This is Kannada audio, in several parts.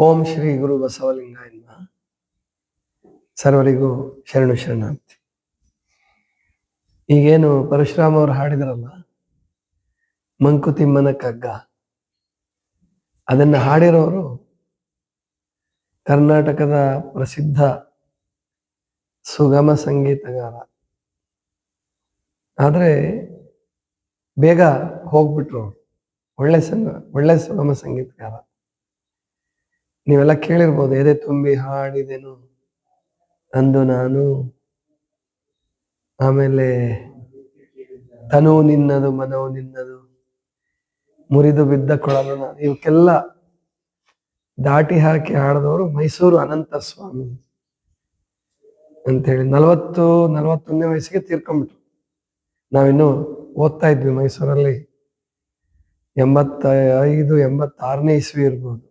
ಓಂ ಶ್ರೀ ಗುರು ಬಸವಲಿಂಗಾಯ. ಸರ್ವರಿಗೂ ಶರಣು ಶರಣಾರ್ಥಿ ಈಗೇನು ಪರಶುರಾಮ್ ಅವರು ಹಾಡಿದ್ರಲ್ಲ? ಮಂಕುತಿಮ್ಮನ ಕಗ್ಗ. ಅದನ್ನ ಹಾಡಿರೋರು ಕರ್ನಾಟಕದ ಪ್ರಸಿದ್ಧ ಸುಗಮ ಸಂಗೀತಗಾರ. ಆದ್ರೆ ಬೇಗ ಹೋಗ್ಬಿಟ್ರು. ಒಳ್ಳೆ ಸಂಗ, ಒಳ್ಳೆ ಸುಗಮ ಸಂಗೀತಗಾರ. ನೀವೆಲ್ಲ ಕೇಳಿರ್ಬೋದು, ಎದೆ ತುಂಬಿ ಹಾಡಿದೆನು ಅಂದು ನಾನು. ಆಮೇಲೆ ತನು ನಿನ್ನದು, ಮನವು ನಿನ್ನದು, ಮುರಿದು ಬಿದ್ದ ಕೊಳಲು ನಾನು. ಇವಕ್ಕೆಲ್ಲ ದಾಟಿ ಹಾಕಿ ಹಾಡಿದವರು ಮೈಸೂರು ಅನಂತ ಸ್ವಾಮಿ ಅಂತೇಳಿ. ನಲವತ್ತು, ನಲವತ್ತೊಂದನೇ ವಯಸ್ಸಿಗೆ ತೀರ್ಕೊಂಡ್ಬಿಟ್ರು. ನಾವಿನ್ನು ಓದ್ತಾ ಇದ್ವಿ ಮೈಸೂರಲ್ಲಿ. ಎಂಬತ್ತ ಐದು ಎಂಬತ್ತಾರನೇ ಇಸ್ವಿ ಇರ್ಬೋದು.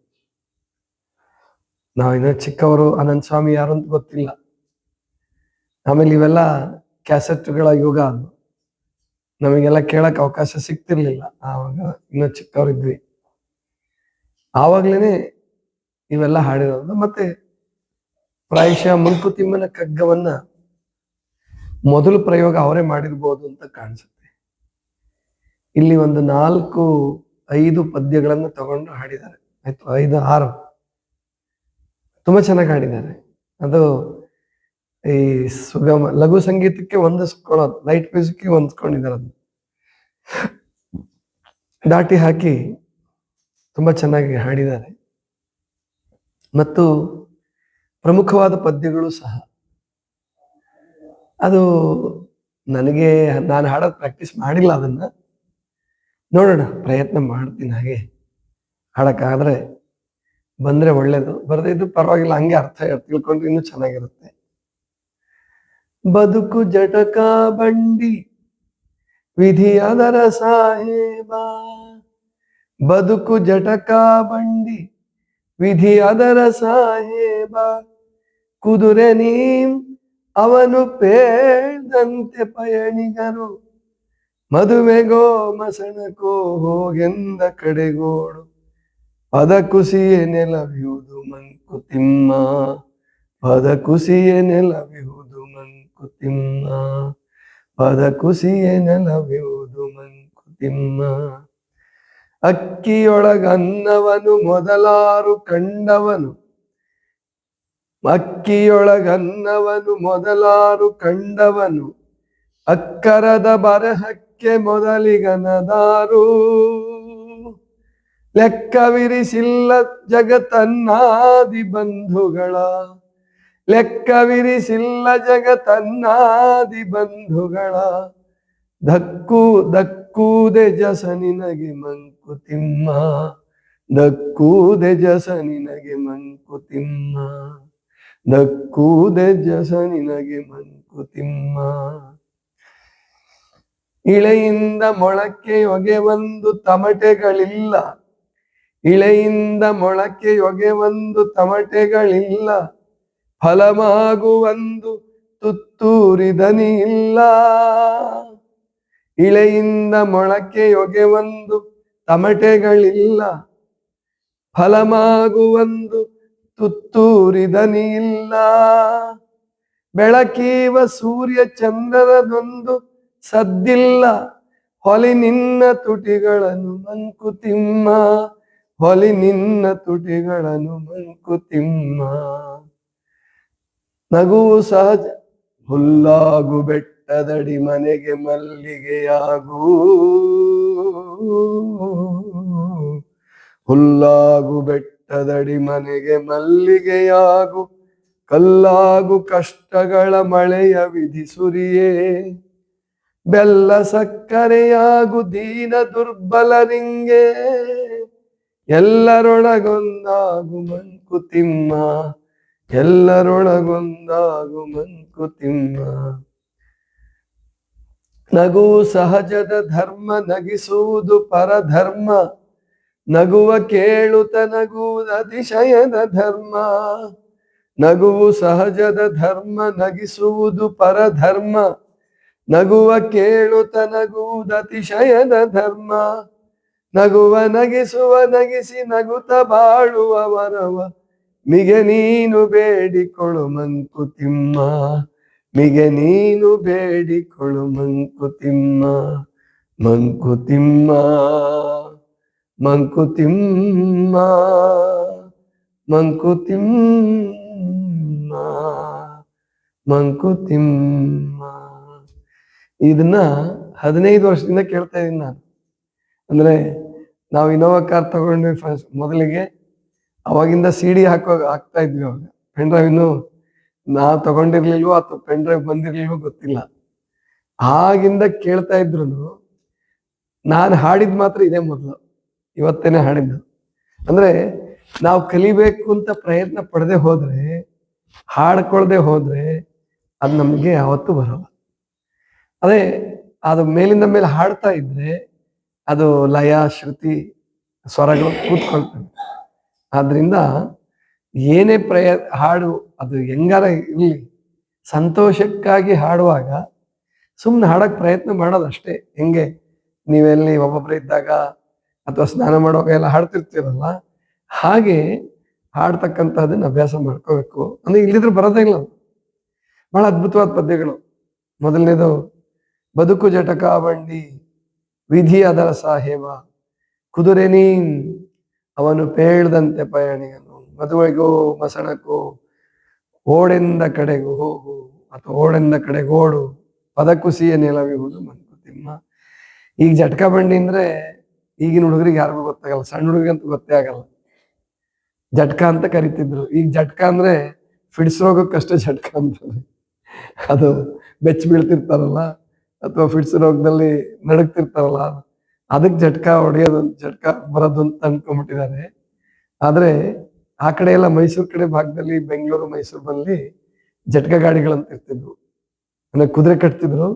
ನಾವಿನ್ನ ಚಿಕ್ಕವರು, ಅನಂತ ಸ್ವಾಮಿ ಯಾರು ಅಂತ ಗೊತ್ತಿಲ್ಲ. ಆಮೇಲೆ ಇವೆಲ್ಲ ಕ್ಯಾಸೆಟ್ಗಳ ಯುಗ ಅದು. ನಮಗೆಲ್ಲ ಕೇಳಕ್ ಅವಕಾಶ ಸಿಗ್ತಿರ್ಲಿಲ್ಲ. ಆವಾಗ ಇನ್ನೂ ಚಿಕ್ಕವರಿದ್ವಿ ಆವಾಗ್ಲೇನೆ ಇವೆಲ್ಲ ಹಾಡಿರೋದು. ಮತ್ತೆ ಪ್ರಾಯಶಃ ಮಂಕುತಿಮ್ಮನ ಕಗ್ಗವನ್ನ ಮೊದಲು ಪ್ರಯೋಗ ಅವರೇ ಮಾಡಿರ್ಬೋದು ಅಂತ ಕಾಣಿಸುತ್ತೆ. ಇಲ್ಲಿ ಒಂದು ನಾಲ್ಕು, ಐದು ಪದ್ಯಗಳನ್ನು ತಗೊಂಡು ಹಾಡಿದ್ದಾರೆ. ಆಯ್ತು, ಐದು, ಆರು. ತುಂಬಾ ಚೆನ್ನಾಗಿ ಹಾಡಿದ್ದಾರೆ. ಅದು ಈ ಸುಗಮ ಲಘು ಸಂಗೀತಕ್ಕೆ ಹೊಂದಿಸ್ಕೊಳ್ಳೋದು ಲೈಟ್ ಮ್ಯೂಸಿಕ್ಗೆ ಹೊಂದ್ಕೊಂಡಿದ್ದಾರೆ ಅದು. ದಾಟಿ ಹಾಕಿ ತುಂಬಾ ಚೆನ್ನಾಗಿ ಹಾಡಿದ್ದಾರೆ. ಮತ್ತು ಪ್ರಮುಖವಾದ ಪದ್ಯಗಳು ಸಹ. ಅದು ನನಗೆ, ನಾನು ಹಾಡೋದು ಪ್ರಾಕ್ಟೀಸ್ ಮಾಡಿಲ್ಲ ಅದನ್ನ. ನೋಡೋಣ, ಪ್ರಯತ್ನ ಮಾಡ್ತೀನಿ ಹಾಗೆ ಹಾಡಕ್ಕಾದ್ರೆ. ಬಂದ್ರೆ ಒಳ್ಳೇದು ಬರದೇ ಇದ್ದು ಪರವಾಗಿಲ್ಲ, ಹಂಗೆ ಅರ್ಥ ತಿಳ್ಕೊಂಡ್ರೆ ಇನ್ನೂ ಚೆನ್ನಾಗಿರುತ್ತೆ. ಬದುಕು ಜಟಕ ಬಂಡಿ ವಿಧಿ ಅದರ ಸಾಹೇಬ. ಬದುಕು ಜಟಕ ಬಂಡಿ ವಿಧಿ ಅದರ ಸಾಹೇಬ. ಕುದುರೆ ನೀಂ ಅವನು ಪೇಳ್ದಂತೆ ಪಯಣಿಗರು, ಮದುವೆಗೋ ಮಸಣಕೋ ಹೋಗೆಂದ ಕಡೆಗೋಡು. ಪದ ಕುಸಿಯೇ ನೆಲವಿಯುವುದು ಮಂಕುತಿಮ್ಮ. ಪದ ಕುಸಿಯೇ ನೆಲವಿಯುವುದು ಮಂಕುತಿಮ್ಮ. ಪದ ಕುಸಿಯೇ ನೆಲವಿಯುವುದು ಮಂಕುತಿಮ್ಮ. ಅಕ್ಕಿಯೊಳಗನ್ನವನು ಮೊದಲಾರು ಕಂಡವನು. ಅಕ್ಕಿಯೊಳಗನ್ನವನು ಮೊದಲಾರು ಕಂಡವನು. ಅಕ್ಕರದ ಬರಹಕ್ಕೆ ಮೊದಲಿಗನದಾರು. ಲೆಕ್ಕವಿರಿಸಿಲ್ಲ ಜಗತನ್ನಾದಿ ಬಂಧುಗಳ. ಲೆಕ್ಕವಿರಿಸಿಲ್ಲ ಜಗತನ್ನಾದಿ ಬಂಧುಗಳ. ದಕ್ಕು ದಕ್ಕೂದೆ ಜಸ ನಿನಗೆ ಮಂಕುತಿಮ್ಮ ದಕ್ಕೂದೆ ಜಸ ನಿನಗೆ ಮಂಕುತಿಮ್ಮ ದಕ್ಕೂದೆ ಜಸ ನಿನಗೆ ಮಂಕುತಿಮ್ಮ ಇಳೆಯಿಂದ ಮೊಳಕೆ ಹೊಗೆ ಒಂದು ತಮಟೆಗಳಿಲ್ಲ. ಇಳೆಯಿಂದ ಮೊಳಕೆ ಯೊಗೆ ಒಂದು ತಮಟೆಗಳಿಲ್ಲ ಫಲಮಾಗುವಂದು ತುತ್ತೂರಿದನಿ ಇಲ್ಲ ಇಳೆಯಿಂದ ಮೊಳಕೆ ಯೊಗೆ ಒಂದು ತಮಟೆಗಳಿಲ್ಲ ಫಲಮಾಗುವಂದು ತುತ್ತೂರಿದನಿ ಇಲ್ಲ ಬೆಳಕೀವ ಸೂರ್ಯ ಚಂದ್ರನದೊಂದು ಸದ್ದಿಲ್ಲ, ಹೊಲಿ ನಿನ್ನ ತುಟಿಗಳನ್ನು ಮಂಕುತಿಮ್ಮ. ಹೊಲಿ ನಿನ್ನ ತುಟಿಗಳನ್ನು ಮಂಕುತಿಮ್ಮ ನಗುವು ಸಹಜ, ಹುಲ್ಲಾಗು ಬೆಟ್ಟದಡಿ ಮನೆಗೆ ಮಲ್ಲಿಗೆಯಾಗೂ. ಹುಲ್ಲಾಗು ಬೆಟ್ಟದಡಿ ಮನೆಗೆ ಮಲ್ಲಿಗೆಯಾಗು. ಕಲ್ಲಾಗು ಕಷ್ಟಗಳ ಮಳೆಯ ವಿಧಿ ಸುರಿಯೇ. ಬೆಲ್ಲ ಸಕ್ಕರೆಯಾಗು ದೀನ ದುರ್ಬಲರಿಂಗೆ ಎಲ್ಲರೊಳಗೊಂದಾಗು ಮಂಕುತಿಮ್ಮ ಎಲ್ಲರೊಳಗೊಂದಾಗು ಮಂಕುತಿಮ್ಮ. ನಗು ಸಹಜದ ಧರ್ಮ ನಗಿಸುವುದು ಪರಧರ್ಮ, ನಗುವ ಕೇಳುತ್ತ ನಗುವುದು ಅತಿಶಯದ ಧರ್ಮ. ನಗುವು ಸಹಜದ ಧರ್ಮ ನಗಿಸುವುದು ಪರಧರ್ಮ, ನಗುವ ಕೇಳುತ್ತ ನಗುವುದು ಅತಿಶಯದ ಧರ್ಮ. ನಗುವ, ನಗಿಸುವ, ನಗಿಸಿ ನಗುತ ಬಾಳುವ ವರವ. ಮಿಗೆ ನೀನು ಬೇಡಿಕೊಳು ಮಂಕುತಿಮ್ಮ ಮಿಗೆ ನೀನು ಬೇಡಿಕೊಳು ಮಂಕುತಿಮ್ಮ ಮಂಕುತಿಮ್ಮ ಮಂಕುತಿಮ್ಮ ಮಂಕುತಿಮ್ಮ ಮಂಕುತಿಮ್ಮ ಇದನ್ನ ಹದಿನೈದು ವರ್ಷದಿಂದ ಕೇಳ್ತಾ ಇದ್ದೀನಿ ನಾನು. ಅಂದ್ರೆ ನಾವು ಇನೋವಾ ಕಾರ್ ತಗೊಂಡ್ವಿ ಫಸ್ಟ್ ಮೊದಲಿಗೆ ಅವಾಗಿಂದ ಸಿ ಡಿ ಹಾಕೋ ಹಾಕ್ತಾ ಇದ್ವಿ ಅವಾಗ. ಪೆನ್ ಡ್ರೈವ್ ಇನ್ನು ನಾವು ತಗೊಂಡಿರ್ಲಿಲ್ವೋ ಅಥವಾ ಪೆನ್ ಡ್ರೈವ್ ಬಂದಿರ್ಲಿಲ್ವೋ ಗೊತ್ತಿಲ್ಲ. ಆಗಿಂದ ಕೇಳ್ತಾ ಇದ್ರು ನಾನು ಹಾಡಿದ್ ಮಾತ್ರ ಇದೇ ಮೊದಲು. ಇವತ್ತೇನೆ ಹಾಡಿದ್ದು. ಅಂದ್ರೆ ನಾವು ಕಲಿಬೇಕು ಅಂತ ಪ್ರಯತ್ನ ಪಡದೆ ಹೋದ್ರೆ, ಹಾಡ್ಕೊಳ್ದೆ ಹೋದ್ರೆ ಅದು ನಮಗೆ ಯಾವತ್ತೂ ಬರಲ್ಲ. ಅದೇ ಅದು ಮೇಲಿಂದ ಮೇಲೆ ಹಾಡ್ತಾ ಇದ್ರೆ ಅದು ಲಯ, ಶ್ರುತಿ, ಸ್ವರಗಳು ಕೂತ್ಕೊಳ್ತವೆ. ಆದ್ರಿಂದ ಏನೇ ಪ್ರಯ, ಹಾಡು, ಅದು ಹೆಂಗಾರ ಇರಲಿ, ಸಂತೋಷಕ್ಕಾಗಿ ಹಾಡುವಾಗ ಸುಮ್ಮನೆ ಹಾಡಕ್ ಪ್ರಯತ್ನ ಮಾಡೋದು ಅಷ್ಟೇ ಹೆಂಗೆ? ನೀವೆಲ್ಲಿ ಒಬ್ಬೊಬ್ಬರು ಇದ್ದಾಗ ಅಥವಾ ಸ್ನಾನ ಮಾಡುವಾಗ ಎಲ್ಲ ಹಾಡ್ತಿರ್ತೀರಲ್ಲ, ಹಾಗೆ ಹಾಡ್ತಕ್ಕಂಥದ್ದನ್ನ ಅಭ್ಯಾಸ ಮಾಡ್ಕೋಬೇಕು. ಅಂದ್ರೆ ಇಲ್ಲಿದ್ರೆ ಬರೋದೇ ಇಲ್ಲ. ಬಹಳ ಅದ್ಭುತವಾದ ಪದ್ಯಗಳು. ಮೊದಲನೇದು, ಬದುಕು ಜಟಕಾ, ಬಂಡಿ. ವಿಧಿ ಅದರ ಸಾಹೇಬ, ಕುದುರೆ ನೀನ್, ಅವನು ಪೇಳ್ದಂತೆ ಪಯಣಿಗನು, ಮದುವೆಗೋ ಮಸಣಕ್ಕೋ, ಓಡೆಂದ ಕಡೆಗೂ ಹೋಗು, ಅಥವಾ ಓಡೆಂದ ಕಡೆಗೆ ಓಡು, ಪದಕುಸಿಯ ನೆಲವಿಹುದು ಮಂಕುತಿಮ್ಮ ಈಗ ಜಟ್ಕ ಬಂಡಿ ಅಂದ್ರೆ ಈಗಿನ ಹುಡುಗರಿಗೆ ಯಾರಿಗೂ ಗೊತ್ತಾಗಲ್ಲ, ಸಣ್ಣ ಹುಡುಗರಿಗಂತೂ ಗೊತ್ತೇ ಆಗಲ್ಲ. ಜಟ್ಕ ಅಂತ ಕರಿತಿದ್ರು. ಈಗ ಜಟ್ಕ ಅಂದ್ರೆ ಫಿಡ್ಸ್ ರೋಗಕ್ಕಷ್ಟೇ ಜಟ್ಕ ಅಂತಾರೆ. ಅದು ಬೆಚ್ಚ ಬೀಳ್ತಿರ್ತಾರಲ್ಲ. ಅಥವಾ ಫಿಟ್ಸ್ ರೋಗದಲ್ಲಿ ನಡಕ್ತಿರ್ತಾರಲ್ಲ ಅದಕ್ಕೆ ಜಟ್ಕ ಹೊಡೆಯೋದು ಜಟ್ಕ ಬರೋದು ಅಂತ ಅಂದ್ಕೊಂಡ್ಬಿಟ್ಟಿದ್ದಾರೆ ಆದ್ರೆ ಆ ಕಡೆ ಎಲ್ಲ ಮೈಸೂರು ಕಡೆ ಭಾಗದಲ್ಲಿ, ಬೆಂಗಳೂರು ಮೈಸೂರು ಬಲ್ಲಿ ಜಟ್ಕ ಗಾಡಿಗಳಂತ ಇರ್ತಿದ್ವು. ಅಂದ್ರೆ ಕುದುರೆ ಕಟ್ತಿದ್ರು,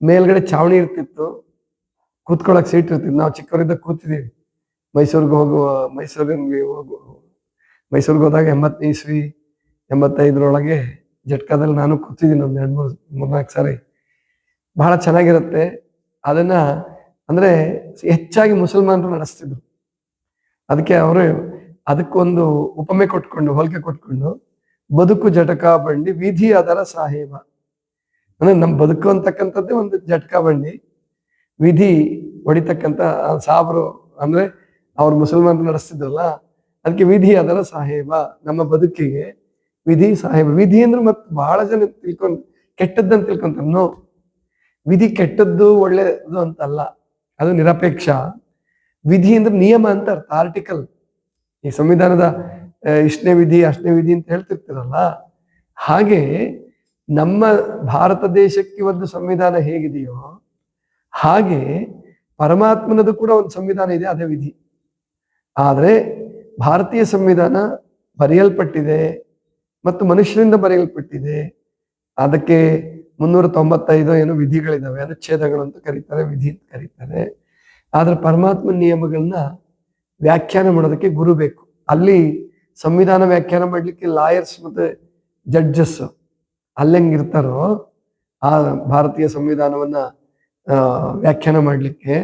ಮೇಲ್ಗಡೆ ಚಾವಣಿ ಇರ್ತಿತ್ತು ಕೂತ್ಕೊಳ್ಳೋಕೆ ಸೀಟ್ ಇರ್ತಿತ್ತು. ನಾವು ಚಿಕ್ಕವರಿದ್ದ ಕೂತಿದೀವಿ. ಮೈಸೂರಿಗೆ ಹೋಗುವ ಮೈಸೂರಿಗೆ ಹೋಗುವ ಮೈಸೂರಿಗೆ ಹೋದಾಗ ಎಂಬತ್ತನೇ ಇಸ್ವಿ ಎಂಬತ್ತೈದರೊಳಗೆ ಜಟ್ಕಾದಲ್ಲಿ ನಾನು ಕೂತಿದ್ದೀನಿ ಒಂದು ಎರಡು ಮೂರು, ಮೂರ್ನಾಲ್ಕು ಸಾರಿ. ಬಹಳ ಚೆನ್ನಾಗಿರುತ್ತೆ. ಅದನ್ನ ಅಂದ್ರೆ ಹೆಚ್ಚಾಗಿ ಮುಸಲ್ಮಾನರು ನಡೆಸ್ತಿದ್ರು. ಅದಕ್ಕೆ ಅವರು ಅದಕ್ಕೊಂದು ಉಪಮೆ ಕೊಟ್ಕೊಂಡು, ಹೋಲಿಕೆ ಕೊಟ್ಕೊಂಡು, ಬದುಕು ಜಟಕ ಬಂಡಿ, ವಿಧಿ ಅದರ ಸಾಹೇಬ. ಅಂದ್ರೆ ನಮ್ಮ ಬದುಕು ಅಂತಕ್ಕಂಥದ್ದೇ ಒಂದು ಜಟಕ ಬಂಡಿ. ವಿಧಿ ಹೊಡಿತಕ್ಕಂಥ ಸಾಬ್ರು ಅಂದ್ರೆ ಅವ್ರು ಮುಸಲ್ಮಾನರು ನಡೆಸ್ತಿದ್ರಲ್ಲ, ಅದಕ್ಕೆ ವಿಧಿ ಅದರ ಸಾಹೇಬ ನಮ್ಮ ಬದುಕಿಗೆ. ವಿಧಿ ಸಾಹೇಬ, ವಿಧಿ ಅಂದ್ರೆ ಮತ್ತೆ ಬಹಳ ಜನ ತಿಳ್ಕೊಂಡ್ ಕೆಟ್ಟದ್ದನ್ನು ತಿಳ್ಕೊಂತಾರೆ. ನೋ ವಿಧಿ ಕೆಟ್ಟದ್ದು ಒಳ್ಳೆಯದು ಅಂತಲ್ಲ. ಅದು ನಿರಪೇಕ್ಷ. ವಿಧಿ ಅಂದ್ರೆ ನಿಯಮ ಅಂತ ಅರ್ಥ. ಆರ್ಟಿಕಲ್ ಈ ಸಂವಿಧಾನದ ಇಷ್ಟನೇ ವಿಧಿ, ಅಷ್ಟನೇ ವಿಧಿ ಅಂತ ಹೇಳ್ತಿರ್ತೀರಲ್ಲ. ಹಾಗೆ ನಮ್ಮ ಭಾರತ ದೇಶಕ್ಕೆ ಒಂದು ಸಂವಿಧಾನ ಹೇಗಿದೆಯೋ, ಹಾಗೆ ಪರಮಾತ್ಮನದು ಕೂಡ ಒಂದು ಸಂವಿಧಾನ ಇದೆ, ಅದೇ ವಿಧಿ. ಆದರೆ ಭಾರತೀಯ ಸಂವಿಧಾನ ಬರೆಯಲ್ಪಟ್ಟಿದೆ ಮತ್ತು ಮನುಷ್ಯರಿಂದ ಬರೆಯಲ್ಪಟ್ಟಿದೆ. ಅದಕ್ಕೆ ಮುನ್ನೂರ ತೊಂಬತ್ತೈದು ಏನೋ ವಿಧಿಗಳಿದಾವೆ, ಅನುಚ್ಛೇದಗಳು ಅಂತ ಕರೀತಾರೆ, ವಿಧಿ ಅಂತ ಕರೀತಾರೆ. ಆದ್ರೆ ಪರಮಾತ್ಮ ನಿಯಮಗಳನ್ನ ವ್ಯಾಖ್ಯಾನ ಮಾಡೋದಕ್ಕೆ ಗುರು ಬೇಕು. ಅಲ್ಲಿ ಸಂವಿಧಾನ ವ್ಯಾಖ್ಯಾನ ಮಾಡ್ಲಿಕ್ಕೆ ಲಾಯರ್ಸ್ ಮತ್ತೆ ಜಡ್ಜಸ್ ಅಲ್ಲೆಂಗಿರ್ತಾರೋ ಆ ಭಾರತೀಯ ಸಂವಿಧಾನವನ್ನ ವ್ಯಾಖ್ಯಾನ ಮಾಡ್ಲಿಕ್ಕೆ.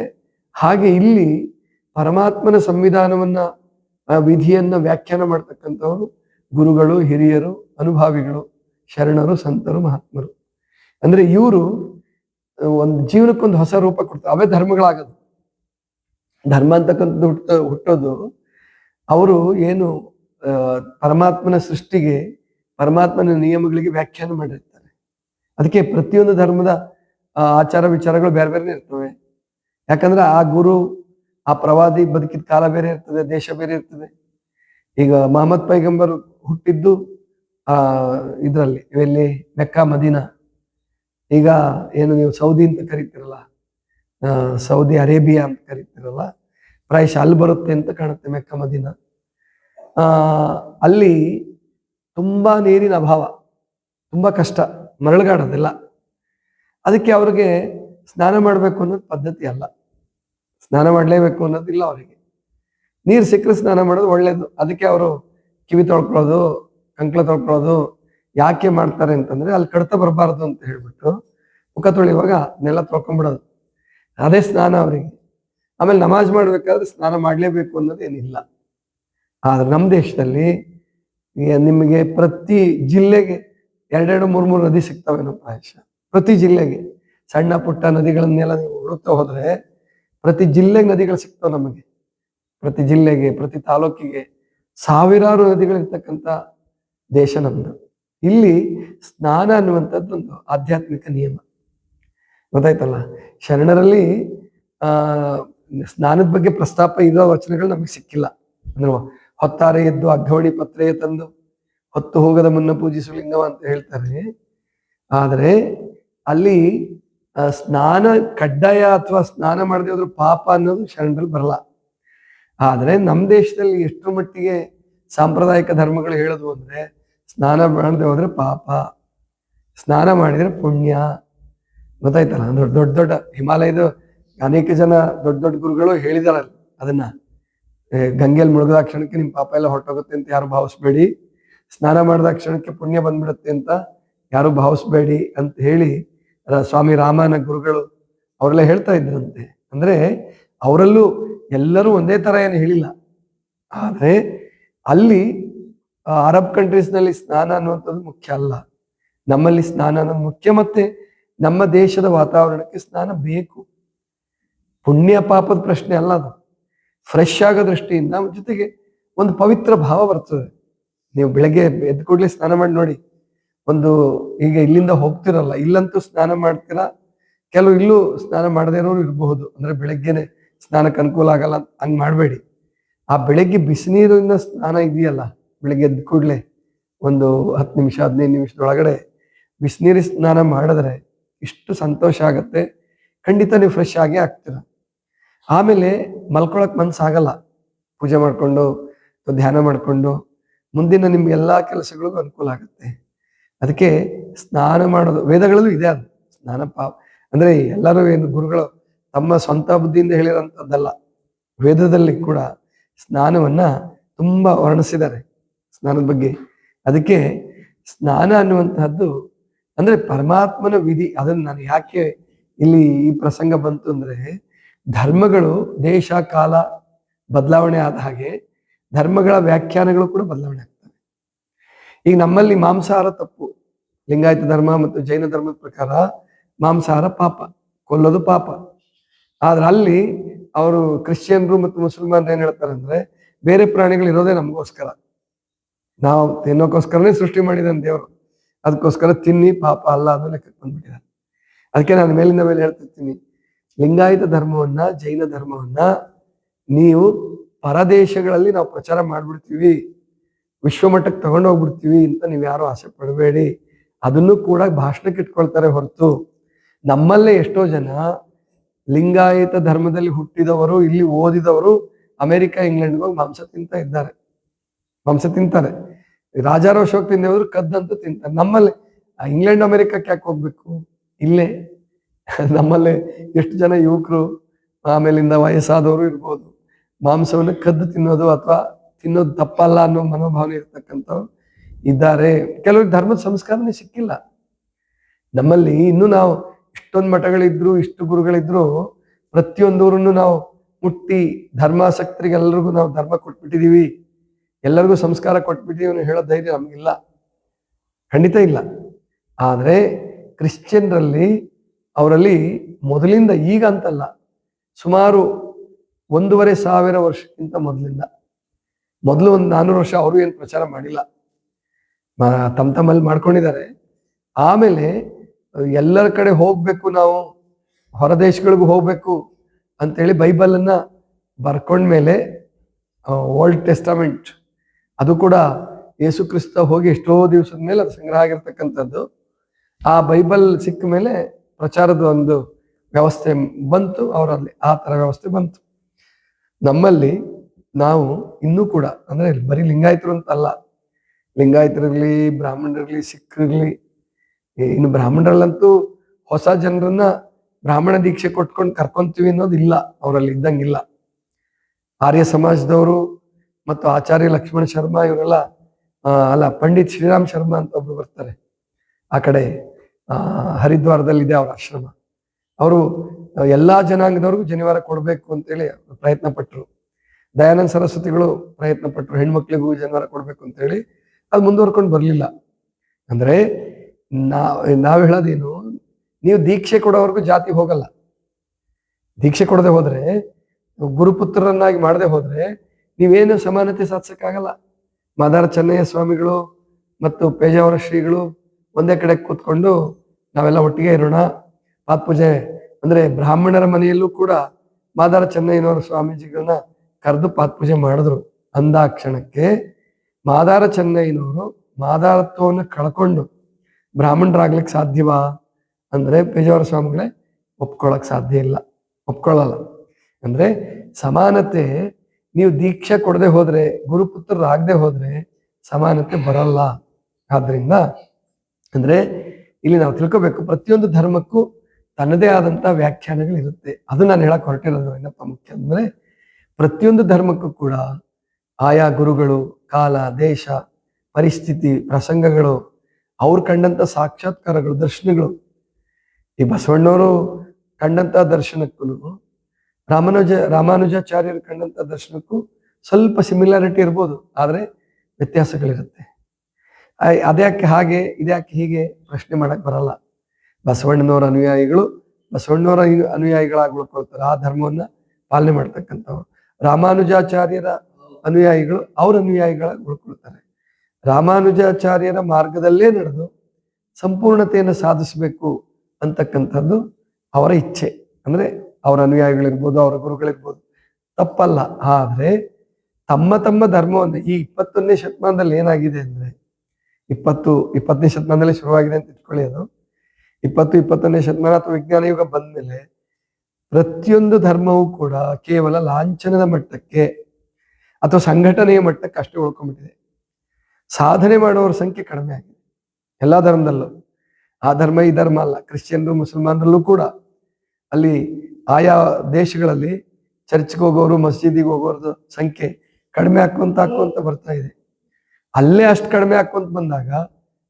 ಹಾಗೆ ಇಲ್ಲಿ ಪರಮಾತ್ಮನ ಸಂವಿಧಾನವನ್ನ ವಿಧಿಯನ್ನ ವ್ಯಾಖ್ಯಾನ ಮಾಡ್ತಕ್ಕಂಥವ್ರು ಗುರುಗಳು, ಹಿರಿಯರು, ಅನುಭಾವಿಗಳು, ಶರಣರು, ಸಂತರು, ಮಹಾತ್ಮರು. ಅಂದ್ರೆ ಇವರು ಒಂದು ಜೀವನಕ್ಕೊಂದು ಹೊಸ ರೂಪ ಕೊಡ್ತಾರೆ. ಅವೇ ಧರ್ಮಗಳಾಗದು. ಧರ್ಮ ಅಂತಕ್ಕಂಥದ್ದು ಹುಟ್ಟ, ಹುಟ್ಟೋದು. ಅವರು ಏನು ಪರಮಾತ್ಮನ ಸೃಷ್ಟಿಗೆ, ಪರಮಾತ್ಮನ ನಿಯಮಗಳಿಗೆ ವ್ಯಾಖ್ಯಾನ ಮಾಡಿರ್ತಾರೆ. ಅದಕ್ಕೆ ಪ್ರತಿಯೊಂದು ಧರ್ಮದ ಆಚಾರ ವಿಚಾರಗಳು ಬೇರೆ ಬೇರೆ ಇರ್ತವೆ. ಯಾಕಂದ್ರೆ ಆ ಗುರು, ಆ ಪ್ರವಾದಿ ಬದುಕಿದ ಕಾಲ ಬೇರೆ ಇರ್ತದೆ, ದೇಶ ಬೇರೆ ಇರ್ತದೆ. ಈಗ ಮಹಮ್ಮದ್ ಪೈಗಂಬರ್ ಹುಟ್ಟಿದ್ದು ಆ ಇದರಲ್ಲಿ ಇವೆಲ್ಲಿ ಮೆಕ್ಕಾ, ಮದೀನಾ. ಈಗ ಏನು ನೀವು ಸೌದಿ ಅಂತ ಕರಿತೀರಲ್ಲ ಸೌದಿ ಅರೇಬಿಯಾ ಅಂತ ಕರಿತೀರಲ್ಲ, ಪ್ರಾಯಶಃ ಅಲ್ಲಿ ಬರುತ್ತೆ ಅಂತ ಕಾಣುತ್ತೆ ಮೆಕ್ಕ, ಮದಿನ. ಅಲ್ಲಿ ತುಂಬಾ ನೀರಿನ ಅಭಾವ, ತುಂಬಾ ಕಷ್ಟ, ಮರಳುಗಾಡೋದಿಲ್ಲ. ಅದಕ್ಕೆ ಅವ್ರಿಗೆ ಸ್ನಾನ ಮಾಡಬೇಕು ಅನ್ನೋದು ಪದ್ಧತಿ ಅಲ್ಲ. ಸ್ನಾನ ಮಾಡಲೇಬೇಕು ಅನ್ನೋದಿಲ್ಲ ಅವರಿಗೆ. ನೀರು ಸಿಕ್ಕರೆ ಸ್ನಾನ ಮಾಡೋದು ಒಳ್ಳೇದು. ಅದಕ್ಕೆ ಅವರು ಕಿವಿ ತೊಳ್ಕೊಳ್ಳೋದು, ಕಂಕ್ಳ ತೊಳ್ಕೊಳ್ಳೋದು ಯಾಕೆ ಮಾಡ್ತಾರೆ ಅಂತಂದ್ರೆ ಅಲ್ಲಿ ಕಡತ ಬರಬಾರ್ದು ಅಂತ ಹೇಳ್ಬಿಟ್ಟು ಮುಖ ತೊಳಿವಾಗ ನೆಲ ತೊಳ್ಕೊಂಡ್ಬಿಡೋದು ಅದೇ ಸ್ನಾನ ಅವರಿಗೆ. ಆಮೇಲೆ ನಮಾಜ್ ಮಾಡ್ಬೇಕಾದ್ರೆ ಸ್ನಾನ ಮಾಡಲೇಬೇಕು ಅನ್ನೋದೇನಿಲ್ಲ. ಆದ್ರೆ ನಮ್ಮ ದೇಶದಲ್ಲಿ ನಿಮಗೆ ಪ್ರತಿ ಜಿಲ್ಲೆಗೆ ಎರಡೆರಡು, ಮೂರು ಮೂರು ನದಿ ಸಿಗ್ತಾವೇನೋ ಪ್ರಾಯಶ. ಪ್ರತಿ ಜಿಲ್ಲೆಗೆ. ಸಣ್ಣ, ಪುಟ್ಟ ನದಿಗಳನ್ನೆಲ್ಲ ನೀವು ಹುಡುಕ್ತಾ ಹೋದ್ರೆ ಪ್ರತಿ ಜಿಲ್ಲೆಗೆ ನದಿಗಳು ಸಿಗ್ತಾವೆ ನಮಗೆ. ಪ್ರತಿ ಜಿಲ್ಲೆಗೆ, ಪ್ರತಿ ತಾಲೂಕಿಗೆ ಸಾವಿರಾರು ನದಿಗಳಿರ್ತಕ್ಕಂಥ ದೇಶ ನಮ್ದು. ಇಲ್ಲಿ ಸ್ನಾನ ಅನ್ನುವಂಥದ್ದು ಒಂದು ಆಧ್ಯಾತ್ಮಿಕ ನಿಯಮ. ಗೊತ್ತಾಯ್ತಲ್ಲ? ಶರಣರಲ್ಲಿ, ಆ, ಸ್ನಾನದ ಬಗ್ಗೆ ಪ್ರಸ್ತಾಪ ಇರುವ ವಚನಗಳು ನಮಗೆ ಸಿಕ್ಕಿಲ್ಲ. ಅಂದ್ರೆ ಹೊತ್ತಾರೆ ಎದ್ದು ಅಗ್ಗವಣಿ ಪತ್ರೆಯ ತಂದು, ಹೊತ್ತು ಹೋಗದ ಮುನ್ನ ಪೂಜಿಸು ಲಿಂಗವ ಅಂತ ಹೇಳ್ತಾರೆ. ಆದರೆ ಅಲ್ಲಿ ಸ್ನಾನ ಕಡ್ಡಾಯ ಅಥವಾ ಸ್ನಾನ ಮಾಡದೆ ಹೋದ್ರೆ ಪಾಪ ಅನ್ನೋದು ಶರಣರಲ್ಲಿ ಬರಲ್ಲ. ಆದರೆ ನಮ್ಮ ದೇಶದಲ್ಲಿ ಎಷ್ಟು ಮಟ್ಟಿಗೆ ಸಾಂಪ್ರದಾಯಿಕ ಧರ್ಮಗಳು ಹೇಳೋದು ಅಂದ್ರೆ ಸ್ನಾನ ಮಾಡದೆ ಹೋದ್ರೆ ಪಾಪ. ಸ್ನಾನ ಮಾಡಿದರೆ ಪುಣ್ಯ. ಗೊತ್ತಾಯ್ತಲ್ಲ? ಅಂದ್ರೆ ದೊಡ್ಡ ದೊಡ್ಡ ಹಿಮಾಲಯದ ಅನೇಕ ಜನ ದೊಡ್ಡ ದೊಡ್ಡ ಗುರುಗಳು ಹೇಳಿದಾರಲ್ಲ ಅದನ್ನ. ಗಂಗೆಯಲ್ಲಿ ಮುಳುಗದ ಕ್ಷಣಕ್ಕೆ ನಿಮ್ಮ ಪಾಪ ಎಲ್ಲ ಹೊರಟೋಗುತ್ತೆ ಅಂತ ಯಾರು ಭಾವಿಸ್ಬೇಡಿ. ಸ್ನಾನ ಮಾಡಿದ ಕ್ಷಣಕ್ಕೆ ಪುಣ್ಯ ಬಂದ್ಬಿಡುತ್ತೆ ಅಂತ ಯಾರು ಭಾವಿಸ್ಬೇಡಿ ಅಂತ ಹೇಳಿ ಸ್ವಾಮಿ ರಾಮನ ಗುರುಗಳು ಅವರೆಲ್ಲ ಹೇಳ್ತಾ ಇದ್ರಂತೆ. ಅಂದ್ರೆ ಅವರಲ್ಲೂ ಎಲ್ಲರೂ ಒಂದೇ ತರ ಏನು ಹೇಳಿಲ್ಲ. ಆದರೆ ಅಲ್ಲಿ ಅರಬ್ ಕಂಟ್ರೀಸ್ನಲ್ಲಿ ಸ್ನಾನ ಅನ್ನುವಂಥದ್ದು ಮುಖ್ಯ ಅಲ್ಲ. ನಮ್ಮಲ್ಲಿ ಸ್ನಾನ ಅನ್ನೋದು ಮುಖ್ಯ ಮತ್ತೆ ನಮ್ಮ ದೇಶದ ವಾತಾವರಣಕ್ಕೆ ಸ್ನಾನ ಬೇಕು. ಪುಣ್ಯ ಪಾಪದ ಪ್ರಶ್ನೆ ಅಲ್ಲ ಅದು. ಫ್ರೆಶ್ ಆಗೋ ದೃಷ್ಟಿಯಿಂದ ಜೊತೆಗೆ ಒಂದು ಪವಿತ್ರ ಭಾವ ಬರ್ತದೆ. ನೀವು ಬೆಳಗ್ಗೆ ಎದ್ದು ಕೂಡಲೇ ಸ್ನಾನ ಮಾಡಿ ನೋಡಿ. ಒಂದು ಈಗ ಇಲ್ಲಿಂದ ಹೋಗ್ತಿರಲ್ಲ, ಇಲ್ಲಂತೂ ಸ್ನಾನ ಮಾಡ್ತೀರಾ? ಕೆಲವು ಇಲ್ಲೂ ಸ್ನಾನ ಮಾಡದೇ ಇರೋರು ಇರಬಹುದು. ಅಂದ್ರೆ ಬೆಳಗ್ಗೆನೆ ಸ್ನಾನಕ್ಕೆ ಅನುಕೂಲ ಆಗಲ್ಲ ಹಂಗ್ ಮಾಡಬೇಡಿ. ಆ ಬೆಳಗ್ಗೆ ಬಿಸಿನೀರಿನ ಸ್ನಾನ ಇದೆಯಲ್ಲ ಬೆಳಗ್ಗೆ ಎದ್ದ ಕೂಡಲೇ ಒಂದು ಹತ್ತು ನಿಮಿಷ, ಹದಿನೈದು ನಿಮಿಷದೊಳಗಡೆ ಬಿಸಿನೀರು ಸ್ನಾನ ಮಾಡಿದ್ರೆ ಇಷ್ಟು ಸಂತೋಷ ಆಗುತ್ತೆ. ಖಂಡಿತ ನೀವು ಫ್ರೆಶ್ ಆಗೇ ಆಗ್ತೀರ. ಆಮೇಲೆ ಮಲ್ಕೊಳಕ್ ಮನ್ಸಾಗಲ್ಲ. ಪೂಜೆ ಮಾಡಿಕೊಂಡು, ಧ್ಯಾನ ಮಾಡಿಕೊಂಡು, ಮುಂದಿನ ನಿಮ್ಗೆ ಎಲ್ಲ ಕೆಲಸಗಳಿಗೂ ಅನುಕೂಲ ಆಗುತ್ತೆ. ಅದಕ್ಕೆ ಸ್ನಾನ ಮಾಡೋದು, ವೇದಗಳಲ್ಲೂ ಇದೆ ಅದು. ಸ್ನಾನ ಪಾಪ, ಅಂದ್ರೆ ಎಲ್ಲರೂ ಏನು ಗುರುಗಳು ತಮ್ಮ ಸ್ವಂತ ಬುದ್ಧಿಯಿಂದ ಹೇಳಿರೋಂಥದ್ದಲ್ಲ. ವೇದದಲ್ಲಿ ಕೂಡ ಸ್ನಾನವನ್ನ ತುಂಬಾ ವರ್ಣಿಸಿದ್ದಾರೆ. ಸ್ನಾನದ ಬಗ್ಗೆ. ಅದಕ್ಕೆ ಸ್ನಾನ ಅನ್ನುವಂತಹದ್ದು ಅಂದ್ರೆ ಪರಮಾತ್ಮನ ವಿಧಿ. ಅದನ್ನು ನಾನು ಯಾಕೆ ಇಲ್ಲಿ ಈ ಪ್ರಸಂಗ ಬಂತು ಅಂದ್ರೆ ಧರ್ಮಗಳು ದೇಶ, ಕಾಲ ಬದಲಾವಣೆ ಆದ ಹಾಗೆ ಧರ್ಮಗಳ ವ್ಯಾಖ್ಯಾನಗಳು ಕೂಡ ಬದಲಾವಣೆ ಆಗ್ತವೆ. ಈಗ ನಮ್ಮಲ್ಲಿ ಮಾಂಸಾಹಾರ ತಪ್ಪು. ಲಿಂಗಾಯತ ಧರ್ಮ ಮತ್ತು ಜೈನ ಧರ್ಮದ ಪ್ರಕಾರ ಮಾಂಸಾಹಾರ ಪಾಪ, ಕೊಲ್ಲೋದು ಪಾಪ. ಆದ್ರೆ ಅಲ್ಲಿ ಅವರು ಕ್ರಿಶ್ಚಿಯನ್ರು ಮತ್ತು ಮುಸಲ್ಮಾನರು ಏನ್ ಹೇಳ್ತಾರೆ ಅಂದ್ರೆ ಬೇರೆ ಪ್ರಾಣಿಗಳು ಇರೋದೇ ನಮಗೋಸ್ಕರ. ನಾವು ತಿನ್ನೋಕ್ಕೋಸ್ಕರನೇ ಸೃಷ್ಟಿ ಮಾಡಿದ್ದಾನೆ ದೇವರು. ಅದಕ್ಕೋಸ್ಕರ ತಿನ್ನಿ, ಪಾಪ ಅಲ್ಲ ಅನ್ನೋ ಲೆಕ್ಕಕ್ಕೆ ಬಂದ್ಬಿಟ್ಟಿದ್ದಾರೆ ಅದಕ್ಕೆ ನಾನು ಮೇಲಿಂದ ಮೇಲೆ ಹೇಳ್ತಿರ್ತೀನಿ. ಲಿಂಗಾಯತ ಧರ್ಮವನ್ನ, ಜೈನ ಧರ್ಮವನ್ನ ನೀವು ಪರದೇಶಗಳಲ್ಲಿ ನಾವು ಪ್ರಚಾರ ಮಾಡ್ಬಿಡ್ತೀವಿ. ವಿಶ್ವಮಟ್ಟಕ್ಕೆ ತಗೊಂಡು ಹೋಗ್ಬಿಡ್ತೀವಿ ಅಂತ ನೀವು ಯಾರು ಆಸೆ ಪಡಬೇಡಿ. ಅದನ್ನು ಕೂಡ ಭಾಷಣಕ್ಕೆ ಇಟ್ಕೊಳ್ತಾರೆ ಹೊರತು. ನಮ್ಮಲ್ಲೇ ಎಷ್ಟೋ ಜನ ಲಿಂಗಾಯತ ಧರ್ಮದಲ್ಲಿ ಹುಟ್ಟಿದವರು, ಇಲ್ಲಿ ಓದಿದವರು ಅಮೆರಿಕ, ಇಂಗ್ಲೆಂಡ್ಗೆ ಹೋಗಿ ಮಾಂಸ ತಿಂತ ಇದ್ದಾರೆ. ಮಾಂಸ ತಿಂತಾರೆ. ರಾಜಾರೋಷವಾಗಿ ಹೋದ್ರು ಕದ್ದಂತೂ ತಿಂತಾರೆ. ನಮ್ಮಲ್ಲಿ, ಇಂಗ್ಲೆಂಡ್, ಅಮೆರಿಕಕ್ಕೆ ಯಾಕೆ ಹೋಗ್ಬೇಕು? ಇಲ್ಲೇ. ನಮ್ಮಲ್ಲಿ ಎಷ್ಟು ಜನ ಯುವಕರು ಆಮೇಲಿಂದ ವಯಸ್ಸಾದವರು ಇರ್ಬೋದು. ಮಾಂಸವನ್ನು ಕದ್ದು ತಿನ್ನೋದು ಅಥವಾ ತಿನ್ನೋದು ತಪ್ಪಲ್ಲ ಅನ್ನೋ ಮನೋಭಾವನೆ ಇರ್ತಕ್ಕಂಥವ್ರು ಇದ್ದಾರೆ. ಕೆಲವರು ಧರ್ಮದ ಸಂಸ್ಕಾರನೇ ಸಿಕ್ಕಿಲ್ಲ. ನಮ್ಮಲ್ಲಿ ಇನ್ನೂ ನಾವು ಇಷ್ಟೊಂದು ಮಠಗಳಿದ್ರು, ಇಷ್ಟು ಗುರುಗಳಿದ್ರು, ಪ್ರತಿಯೊಂದೂರನ್ನು ನಾವು ಮುಟ್ಟಿ ಧರ್ಮಾಸಕ್ತರಿಗೆಲ್ಲರಿಗೂ ನಾವು ಧರ್ಮ ಕೊಟ್ಬಿಟ್ಟಿದೀವಿ ಎಲ್ಲರಿಗೂ ಸಂಸ್ಕಾರ ಕೊಟ್ಬಿಟ್ಟು ಇವನು ಹೇಳೋ ಧೈರ್ಯ ನಮಗಿಲ್ಲ. ಖಂಡಿತ ಇಲ್ಲ. ಆದರೆ ಕ್ರಿಶ್ಚಿಯನ್ರಲ್ಲಿ ಅವರಲ್ಲಿ ಮೊದಲಿಂದ ಈಗ ಅಂತಲ್ಲ, ಸುಮಾರು ಒಂದೂವರೆ ಸಾವಿರ ವರ್ಷಕ್ಕಿಂತ ಮೊದಲಿಂದ. ಮೊದಲು ಒಂದು ನಾನ್ನೂರು ವರ್ಷ ಅವರು ಏನು ಪ್ರಚಾರ ಮಾಡಿಲ್ಲ. ತಮ್ಮ ತಮ್ಮಲ್ಲಿ ಮಾಡ್ಕೊಂಡಿದ್ದಾರೆ. ಆಮೇಲೆ ಎಲ್ಲರ ಕಡೆ ಹೋಗ್ಬೇಕು ನಾವು, ಹೊರ ದೇಶಗಳಿಗೂ ಹೋಗ್ಬೇಕು ಅಂತೇಳಿ ಬೈಬಲನ್ನು ಬರ್ಕೊಂಡ್ಮೇಲೆ ಓಲ್ಡ್ ಟೆಸ್ಟಮೆಂಟ್ ಅದು ಕೂಡ ಯೇಸು ಕ್ರಿಸ್ತ ಹೋಗಿ ಎಷ್ಟೋ ದಿವಸದ ಮೇಲೆ ಅದು ಸಂಗ್ರಹ ಆಗಿರ್ತಕ್ಕಂಥದ್ದು. ಆ ಬೈಬಲ್ ಸಿಕ್ಕ ಮೇಲೆ ಪ್ರಚಾರದ ಒಂದು ವ್ಯವಸ್ಥೆ ಬಂತು, ಅವರಲ್ಲಿ ಆ ತರ ವ್ಯವಸ್ಥೆ ಬಂತು. ನಮ್ಮಲ್ಲಿ ನಾವು ಇನ್ನೂ ಕೂಡ, ಅಂದ್ರೆ ಬರೀ ಲಿಂಗಾಯತರು ಅಂತ ಅಲ್ಲ ಬ್ರಾಹ್ಮಣರಿರಲಿ ಸಿಖ್ರಿರ್ಲಿ ಇನ್ನು ಬ್ರಾಹ್ಮಣರಲ್ಲಂತೂ ಹೊಸ ಜನರನ್ನ ಬ್ರಾಹ್ಮಣ ದೀಕ್ಷೆ ಕೊಟ್ಕೊಂಡು ಕರ್ಕೊಂತೀವಿ ಅನ್ನೋದು ಇಲ್ಲ ಅವರಲ್ಲಿ ಇದ್ದಂಗಿಲ್ಲ. ಆರ್ಯ ಸಮಾಜದವರು ಮತ್ತು ಆಚಾರ್ಯ ಲಕ್ಷ್ಮಣ ಶರ್ಮಾ ಇವರೆಲ್ಲ ಅಲ್ಲ ಪಂಡಿತ್ ಶ್ರೀರಾಮ್ ಶರ್ಮಾ ಅಂತ ಒಬ್ರು ಬರ್ತಾರೆ. ಆ ಕಡೆ ಆ, ಹರಿದ್ವಾರದಲ್ಲಿದೆ ಅವರ ಆಶ್ರಮ. ಅವರು ಎಲ್ಲಾ ಜನಾಂಗದವ್ರಿಗೂ ಜನಿವಾರ ಕೊಡಬೇಕು ಅಂತೇಳಿ ಪ್ರಯತ್ನ ಪಟ್ಟರು ದಯಾನಂದ ಸರಸ್ವತಿಗಳು ಪ್ರಯತ್ನ ಪಟ್ಟರು ಹೆಣ್ಮಕ್ಳಿಗೂ ಜನಿವಾರ ಕೊಡ್ಬೇಕು ಅಂತೇಳಿ. ಅದು ಮುಂದುವರ್ಕೊಂಡು ಬರಲಿಲ್ಲ. ಅಂದ್ರೆ ನಾವ್ ನಾವ್ ಹೇಳೋದೇನು ನೀವು ದೀಕ್ಷೆ ಕೊಡೋವರೆಗೂ ಜಾತಿ ಹೋಗಲ್ಲ. ದೀಕ್ಷೆ ಕೊಡದೆ ಹೋದ್ರೆ ಗುರುಪುತ್ರರನ್ನಾಗಿ ಮಾಡದೆ ಹೋದ್ರೆ ನೀವೇನು ಸಮಾನತೆ ಸಾಧಿಸಕ್ಕಾಗಲ್ಲ. ಮಾದಾರ ಚೆನ್ನಯ್ಯ ಸ್ವಾಮಿಗಳು ಮತ್ತು ಪೇಜಾವರ ಶ್ರೀಗಳು ಒಂದೇ ಕಡೆ ಕೂತ್ಕೊಂಡು ನಾವೆಲ್ಲ ಒಟ್ಟಿಗೆ ಇರೋಣ. ಪಾತ್ಪೂಜೆ ಅಂದ್ರೆ ಬ್ರಾಹ್ಮಣರ ಮನೆಯಲ್ಲೂ ಕೂಡ ಮಾದಾರ ಚೆನ್ನಯ್ಯನವರ ಸ್ವಾಮೀಜಿಗಳನ್ನ ಕರೆದು ಪಾತ್ಪೂಜೆ ಮಾಡಿದ್ರು. ಅಂದಾಕ್ಷಣಕ್ಕೆ ಮಾದಾರ ಚೆನ್ನಯ್ಯನವರು ಮಾದಾರತ್ವವನ್ನು ಕಳ್ಕೊಂಡು ಬ್ರಾಹ್ಮಣರಾಗ್ಲಿಕ್ಕೆ ಸಾಧ್ಯವಾ ಅಂದ್ರೆ ಪೇಜಾವರ ಸ್ವಾಮಿಗಳೇ ಒಪ್ಕೊಳಕ್ ಸಾಧ್ಯ ಇಲ್ಲ. ಒಪ್ಕೊಳ್ಳಲ್ಲ ಅಂದ್ರೆ ಸಮಾನತೆ ನೀವು ದೀಕ್ಷೆ ಕೊಡದೆ ಹೋದ್ರೆ ಗುರುಪುತ್ರರಾಗದೆ ಹೋದ್ರೆ ಸಮಾನತೆ ಬರಲ್ಲ. ಆದ್ರಿಂದ ಅಂದ್ರೆ ಇಲ್ಲಿ ನಾವು ತಿಳ್ಕೊಬೇಕು, ಪ್ರತಿಯೊಂದು ಧರ್ಮಕ್ಕೂ ತನ್ನದೇ ಆದಂತ ವ್ಯಾಖ್ಯಾನಗಳು ಇರುತ್ತೆ. ಅದು ನಾನು ಹೇಳಕ್ ಹೊರಟಿರೋದು ಏನಪ್ಪ ಮುಖ್ಯ ಅಂದ್ರೆ, ಪ್ರತಿಯೊಂದು ಧರ್ಮಕ್ಕೂ ಕೂಡ ಆಯಾ ಗುರುಗಳು, ಕಾಲ, ದೇಶ, ಪರಿಸ್ಥಿತಿ, ಪ್ರಸಂಗಗಳು, ಅವ್ರು ಕಂಡಂತ ಸಾಕ್ಷಾತ್ಕಾರಗಳು, ದರ್ಶನಗಳು. ಈ ಬಸವಣ್ಣವರು ಕಂಡಂತ ದರ್ಶನಕ್ಕೂ ರಾಮಾನುಜ, ರಾಮಾನುಜಾಚಾರ್ಯರು ಕಂಡಂತ ದರ್ಶನಕ್ಕೂ ಸ್ವಲ್ಪ ಸಿಮಿಲಾರಿಟಿ ಇರ್ಬೋದು, ಆದ್ರೆ ವ್ಯತ್ಯಾಸಗಳಿರುತ್ತೆ. ಅದ್ಯಾಕೆ ಹಾಗೆ, ಇದ್ಯಾಕೆ ಹೀಗೆ ಪ್ರಶ್ನೆ ಮಾಡಕ್ ಬರಲ್ಲ. ಬಸವಣ್ಣನವರ ಅನುಯಾಯಿಗಳು ಬಸವಣ್ಣವರ ಅನು- ಅನುಯಾಯಿಗಳಾಗಿ ಉಳ್ಕೊಳ್ತಾರೆ ಆ ಧರ್ಮವನ್ನ ಪಾಲನೆ ಮಾಡ್ತಕ್ಕಂಥವ್ರು. ರಾಮಾನುಜಾಚಾರ್ಯರ ಅನುಯಾಯಿಗಳು, ಅವ್ರ ಅನುಯಾಯಿಗಳಾಗಿ ಉಳ್ಕೊಳ್ತಾರೆ ರಾಮಾನುಜಾಚಾರ್ಯರ ಮಾರ್ಗದಲ್ಲೇ ನಡೆದು ಸಂಪೂರ್ಣತೆಯನ್ನು ಸಾಧಿಸಬೇಕು ಅಂತಕ್ಕಂಥದ್ದು ಅವರ ಇಚ್ಛೆ. ಅಂದ್ರೆ ಅವರ ಅನುಯಾಯಿಗಳಿರ್ಬೋದು, ಅವರ ಗುರುಗಳಿರ್ಬೋದು. ತಪ್ಪಲ್ಲ. ಆದರೆ ತಮ್ಮ ತಮ್ಮ ಧರ್ಮವನ್ನು ಈ ಇಪ್ಪತ್ತೊಂದನೇ ಶತಮಾನದಲ್ಲಿ ಏನಾಗಿದೆ ಅಂದ್ರೆ, ಇಪ್ಪತ್ತು, ಇಪ್ಪತ್ತನೇ ಶತಮಾನದಲ್ಲಿ ಶುರುವಾಗಿದೆ ಅಂತ ಇಟ್ಕೊಳ್ಳಿ ಅದು. ಇಪ್ಪತ್ತು, ಇಪ್ಪತ್ತೊಂದನೇ ಶತಮಾನ ಅಥವಾ ವಿಜ್ಞಾನ ಯುಗ ಬಂದ್ಮೇಲೆ ಪ್ರತಿಯೊಂದು ಧರ್ಮವೂ ಕೂಡ ಕೇವಲ ಲಾಂಛನದ ಮಟ್ಟಕ್ಕೆ ಅಥವಾ ಸಂಘಟನೆಯ ಮಟ್ಟಕ್ಕೆ ಅಷ್ಟೇ ಉಳ್ಕೊಂಡ್ಬಿಟ್ಟಿದೆ. ಸಾಧನೆ ಮಾಡುವವರ ಸಂಖ್ಯೆ ಕಡಿಮೆ ಆಗಿದೆ. ಎಲ್ಲ ಧರ್ಮದಲ್ಲೂ. ಆ ಧರ್ಮ ಈ ಧರ್ಮ ಅಲ್ಲ. ಕ್ರಿಶ್ಚಿಯನ್ರು, ಮುಸಲ್ಮಾನರಲ್ಲೂ ಕೂಡ ಅಲ್ಲಿ ಆಯಾ ದೇಶಗಳಲ್ಲಿ ಚರ್ಚ್ಗೆ ಹೋಗೋರು, ಮಸೀದಿಗೆ ಹೋಗೋರ ಸಂಖ್ಯೆ ಕಡಿಮೆ ಹಾಕೊಂತ ಹಾಕೊಂತ ಬರ್ತಾ ಇದೆ. ಅಲ್ಲೇ ಅಷ್ಟು ಕಡಿಮೆ ಹಾಕೊಂತ ಬಂದಾಗ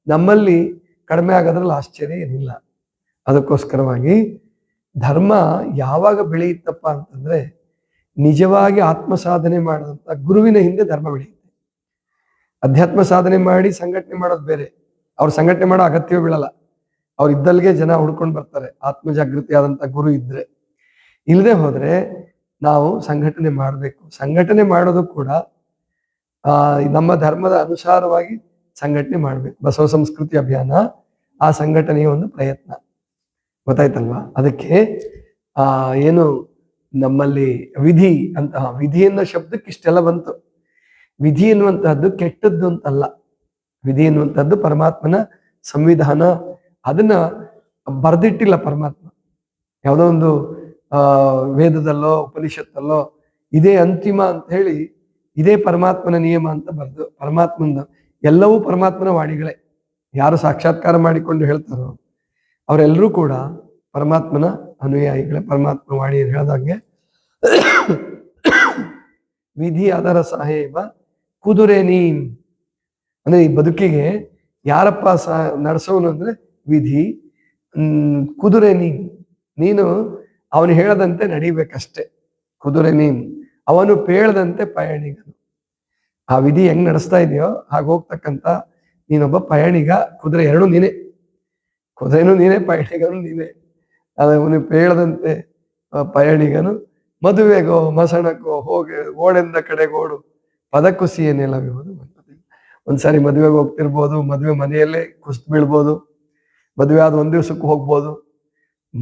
ನಮ್ಮಲ್ಲಿ ಕಡಿಮೆ ಆಗೋದ್ರಲ್ಲಿ ಆಶ್ಚರ್ಯ ಏನಿಲ್ಲ. ಅದಕ್ಕೋಸ್ಕರವಾಗಿ ಧರ್ಮ ಯಾವಾಗ ಬೆಳೆಯುತ್ತಪ್ಪ ಅಂತಂದ್ರೆ ನಿಜವಾಗಿ ಆತ್ಮ ಸಾಧನೆ ಮಾಡಿದಂಥ ಗುರುವಿನ ಹಿಂದೆ ಧರ್ಮ ಬೆಳೆಯುತ್ತೆ. ಅಧ್ಯಾತ್ಮ ಸಾಧನೆ ಮಾಡಿ ಸಂಘಟನೆ ಮಾಡೋದು ಬೇರೆ. ಅವ್ರು ಸಂಘಟನೆ ಮಾಡೋ ಅಗತ್ಯವೇ ಬೀಳಲ್ಲ. ಅವ್ರು ಇದ್ದಲ್ಲಿಗೆ ಜನ ಹುಡ್ಕೊಂಡು ಬರ್ತಾರೆ. ಆತ್ಮ ಜಾಗೃತಿ ಆದಂತ ಗುರು ಇದ್ರೆ. ಇಲ್ಲದೆ ಹೋದ್ರೆ ನಾವು ಸಂಘಟನೆ ಮಾಡಬೇಕು. ಸಂಘಟನೆ ಮಾಡೋದು ಕೂಡ ನಮ್ಮ ಧರ್ಮದ ಅನುಸಾರವಾಗಿ ಸಂಘಟನೆ ಮಾಡಬೇಕು. ಬಸವ ಸಂಸ್ಕೃತಿ ಅಭಿಯಾನ, ಆ ಸಂಘಟನೆಯ ಒಂದು ಪ್ರಯತ್ನ. ಗೊತ್ತಾಯ್ತಲ್ವಾ? ಅದಕ್ಕೆ, ಆ, ಏನು ನಮ್ಮಲ್ಲಿ ವಿಧಿ ಅಂತ ವಿಧಿ ಅನ್ನೋ ಶಬ್ದಕ್ಕೆ ಇಷ್ಟೆಲ್ಲ ಬಂತು. ವಿಧಿ ಎನ್ನುವಂತಹದ್ದು ಕೆಟ್ಟದ್ದು ಅಂತಲ್ಲ. ವಿಧಿ ಎನ್ನುವಂತಹದ್ದು ಪರಮಾತ್ಮನ ಸಂವಿಧಾನ ಅದನ್ನ ಬರ್ದಿಟ್ಟಿಲ್ಲ ಪರಮಾತ್ಮ. ಯಾವುದೋ ಒಂದು ಆ, ವೇದದಲ್ಲೋ, ಉಪನಿಷತ್ತಲ್ಲೋ, ಇದೇ ಅಂತಿಮ ಅಂತ ಹೇಳಿ ಇದೇ ಪರಮಾತ್ಮನ ನಿಯಮ ಅಂತ ಬರ್ದು ಪರಮಾತ್ಮನ ಎಲ್ಲವೂ ಪರಮಾತ್ಮನ ವಾಣಿಗಳೇ. ಯಾರು ಸಾಕ್ಷಾತ್ಕಾರ ಮಾಡಿಕೊಂಡು ಹೇಳ್ತಾರೋ, ಅವರೆಲ್ಲರೂ ಕೂಡ ಪರಮಾತ್ಮನ ಅನುಯಾಯಿಗಳೇ, ಪರಮಾತ್ಮ ವಾಣಿ ಹೇಳ್ದಂಗೆ. ವಿಧಿ ಅದರ ಸಾಹೇಬ ಕುದುರೆ ನೀನ್. ಅಂದ್ರೆ ಈ ಬದುಕಿಗೆ ಯಾರಪ್ಪ ಸಹ ನಡೆಸೋನು ಅಂದ್ರೆ ವಿಧಿ ಕುದುರೆ ನೀನ್. ನೀನು ಅವನು ಹೇಳದಂತೆ ನಡಿಬೇಕಷ್ಟೆ. ಕುದುರೆ ನೀನು ಅವನು ಪೇಳದಂತೆ ಪಯಣಿಗನು. ಆ ವಿಧಿ ಹೆಂಗ್ ನಡೆಸ್ತಾ ಇದೆಯೋ ಹಾಗೆ ಹೋಗ್ತಕ್ಕಂತ ನೀನೊಬ್ಬ ಪಯಣಿಗ, ಕುದುರೆ ಎರಡು ನೀನೆ. ಕುದುರೆನು ನೀನೆ, ಪಯಣಿಗನು ನೀನೆ. ಅವನು ಪೇಳದಂತೆ ಪಯಣಿಗನು ಮದುವೆಗೋ ಮಸಣಕ್ಕೋ ಹೋಗಿ, ಓಡೆಂದ ಕಡೆಗೋಡು ಪದಕುಸಿಯ ಏನೆಲ್ಲ ಮನ್ಮಥನಿಗೆ. ಒಂದ್ಸಾರಿ ಮದುವೆಗೆ ಹೋಗ್ತಿರ್ಬೋದು, ಮದುವೆ ಮನೆಯಲ್ಲೇ ಕುಸ್ತು ಬೀಳ್ಬೋದು, ಮದುವೆ ಆದ ಒಂದ್ ದಿವ್ಸಕ್ಕೂ ಹೋಗ್ಬೋದು.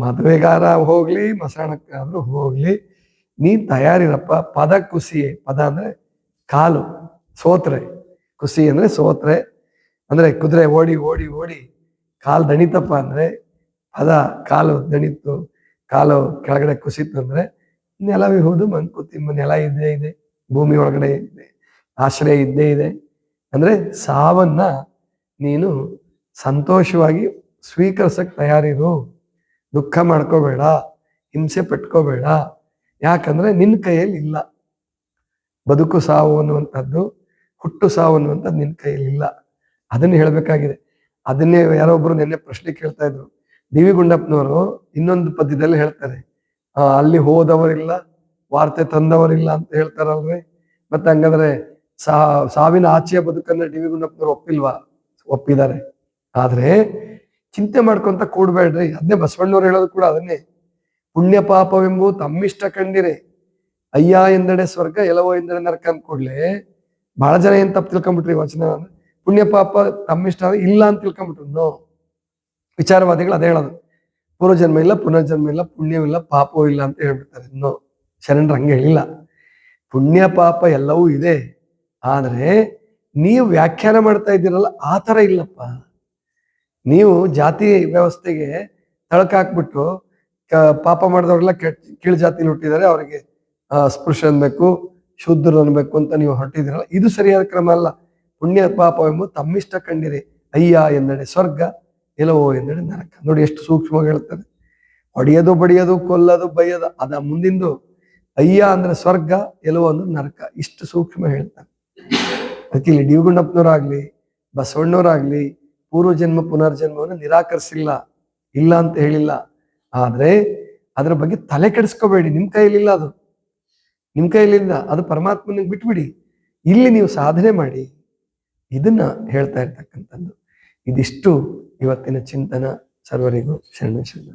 ಮದುವೆಗಾರ ಹೋಗ್ಲಿ, ಮಸಾಣಕ್ಕಾದ್ರೂ ಹೋಗ್ಲಿ, ನೀನ್ ತಯಾರಿರಪ್ಪ, ಪದ ಕುಸಿ, ಪದ ಅಂದ್ರೆ ಕಾಲು, ಸೋತ್ರೆ. ಕುಸಿ ಅಂದ್ರೆ ಸೋತ್ರೆ, ಅಂದ್ರೆ ಕುದುರೆ ಓಡಿ ಓಡಿ ಓಡಿ, ಕಾಲು ದಣಿತಪ್ಪ ಅಂದ್ರೆ ಪದ, ಕಾಲು ದಣಿತು, ಕಾಲು ಕೆಳಗಡೆ ಕುಸಿತು ಅಂದ್ರೆ ನೆಲವಿಹುದು ಮಂಕುತಿಮ್ಮ ನೆಲ ಇದ್ದೇ ಇದೆ, ಭೂಮಿ ಒಳಗಡೆ ಇದೆ, ಆಶ್ರಯ ಇದ್ದೇ ಇದೆ. ಅಂದ್ರೆ ಸಾವನ್ನ ನೀನು ಸಂತೋಷವಾಗಿ ಸ್ವೀಕರಿಸಕ್ ತಯಾರಿರು. ದುಃಖ ಮಾಡ್ಕೋಬೇಡ, ಹಿಂಸೆ ಪಟ್ಕೋಬೇಡ. ಯಾಕಂದ್ರೆ ನಿನ್ನ ಕೈಯಲ್ಲಿ ಇಲ್ಲ. ಬದುಕು ಸಾವು ಅನ್ನುವಂಥದ್ದು, ಹುಟ್ಟು ಸಾವು ಅನ್ನುವಂಥದ್ದು ನಿನ್ನ ಕೈಯಲ್ಲಿ ಇಲ್ಲ. ಅದನ್ನ ಹೇಳಬೇಕಾಗಿದೆ. ಅದನ್ನೇ ಒಬ್ಬರು ನಿನ್ನೆ ಪ್ರಶ್ನೆ ಕೇಳ್ತಾ ಇದ್ರು. ಡಿ ಗುಂಡಪ್ಪನವರು ಇನ್ನೊಂದು ಪದ್ಯದಲ್ಲಿ ಹೇಳ್ತಾರೆ ಅಲ್ಲಿ ಹೋದವರಿಲ್ಲ, ವಾರ್ತೆ ತಂದವರಿಲ್ಲ ಅಂತ ಹೇಳ್ತಾರಲ್ರಿ ಮತ್ತೆ ಹಂಗಂದ್ರೆ ಸಾವಿನ ಆಚೆಯ ಬದುಕನ್ನ ಡಿ ವಿ ಗುಂಡಪ್ಪನವರು ಒಪ್ಪಿಲ್ವಾ? ಒಪ್ಪಿದ್ದಾರೆ. ಆದ್ರೆ ಚಿಂತೆ ಮಾಡ್ಕೊಂತ ಕೂಡ್ಬೇಡ್ರಿ. ಅದನ್ನೇ ಬಸವಣ್ಣವ್ರು ಹೇಳೋದು ಕೂಡ ಅದನ್ನೇ. ಪುಣ್ಯ ಪಾಪವೆಂಬು ತಮ್ಮಿಷ್ಟ ಕಂಡಿರಿ. ಅಯ್ಯ ಎಂದಡೆ ಸ್ವರ್ಗ, ಎಲ್ಲವೋ ಎಂದಡೆ ನರಕ ಅಂದ್ಕೊಡ್ಲೆ ಬಹಳ ಜನ ಏನ್ ತಪ್ಪು ತಿಳ್ಕೊಂಬಿಟ್ರಿ ಈ ವಚನ ಪುಣ್ಯ ಪಾಪ ತಮ್ಮಿಷ್ಟ ಇಲ್ಲ ಅಂತ ತಿಳ್ಕೊಂಬಿಟ್ರು. ನೋ. ವಿಚಾರವಾದಿಗಳು ಅದೇ ಹೇಳೋದು. ಪೂರ್ವಜನ್ಮ ಇಲ್ಲ, ಪುನರ್ಜನ್ಮ ಇಲ್ಲ ಪುಣ್ಯವಿಲ್ಲ ಪಾಪವೂ ಇಲ್ಲ ಅಂತ ಹೇಳ್ಬಿಡ್ತಾರೆ. ನೋ. ಶರಣರು ಹಂಗೆ ಹೇಳಿಲ್ಲ. ಪುಣ್ಯ ಪಾಪ ಎಲ್ಲವೂ ಇದೆ. ಆದ್ರೆ ನೀವು ವ್ಯಾಖ್ಯಾನ ಮಾಡ್ತಾ ಇದ್ದೀರಲ್ಲ, ಆ ಥರ ಇಲ್ಲಪ್ಪ. ನೀವು ಜಾತಿ ವ್ಯವಸ್ಥೆಗೆ ತಳಕಾಕ್ಬಿಟ್ಟು ಪಾಪ ಮಾಡಿದವ್ರೆಲ್ಲ ಕೆಟ್ಟ ಕೀಳು ಜಾತಿಲಿ ಹುಟ್ಟಿದ್ದಾರೆ ಅವರಿಗೆ ಸ್ಪೃಶ್ ಅನ್ಬೇಕು, ಶೂದ್ರರು ಅನ್ಬೇಕು ಅಂತ ನೀವು ಹೊರಟಿದಿರಲ್ಲ ಇದು ಸರಿಯಾದ ಕ್ರಮ ಅಲ್ಲ. ಪುಣ್ಯ ಪಾಪವೆಂಬುದು ತಮ್ಮಿಷ್ಟ ಕಂಡಿರಿ. ಅಯ್ಯ ಎಂದಡೆ ಸ್ವರ್ಗ ಎಲ್ಲವೋ ಎಂದಡೆ ನರಕ. ನೋಡಿ ಎಷ್ಟು ಸೂಕ್ಷ್ಮವಾಗಿ ಹೇಳ್ತಾರೆ. ಹೊಡೆಯೋದು, ಬಡಿಯೋದು, ಕೊಲ್ಲೋದು, ಬೈಯೋದು, ಅದ ಮುಂದಿಂದು ಅಯ್ಯ ಅಂದ್ರೆ ಸ್ವರ್ಗ ಎಲ್ಲವೋ ಅಂದ್ರೆ ನರಕ. ಇಷ್ಟು ಸೂಕ್ಷ್ಮ ಹೇಳ್ತಾರೆ. ಅದಕ್ಕೆ ಇಲ್ಲಿ ಡಿ ಗುಂಡಪ್ಪನವರಾಗ್ಲಿ ಬಸವಣ್ಣವರಾಗ್ಲಿ ಪೂರ್ವಜನ್ಮ, ಪುನರ್ಜನ್ಮವನ್ನು ನಿರಾಕರಿಸಿಲ್ಲ, ಇಲ್ಲ ಅಂತ ಹೇಳಿಲ್ಲ. ಆದರೆ ಅದರ ಬಗ್ಗೆ ತಲೆ ಕೆಡಿಸ್ಕೋಬೇಡಿ. ನಿಮ್ ಕೈಯಲ್ಲಿಲ್ಲ ಅದು. ನಿಮ್ ಕೈಯಲ್ಲಿಲ್ಲ. ಅದು ಪರಮಾತ್ಮನಿಗೆ ಬಿಟ್ಬಿಡಿ. ಇಲ್ಲಿ ನೀವು ಸಾಧನೆ ಮಾಡಿ. ಇದನ್ನ ಹೇಳ್ತಾ ಇರ್ತಕ್ಕಂಥದ್ದು. ಇದಿಷ್ಟು ಇವತ್ತಿನ ಚಿಂತನ. ಸರ್ವರಿಗೂ ಶರಣ ಶರಣ.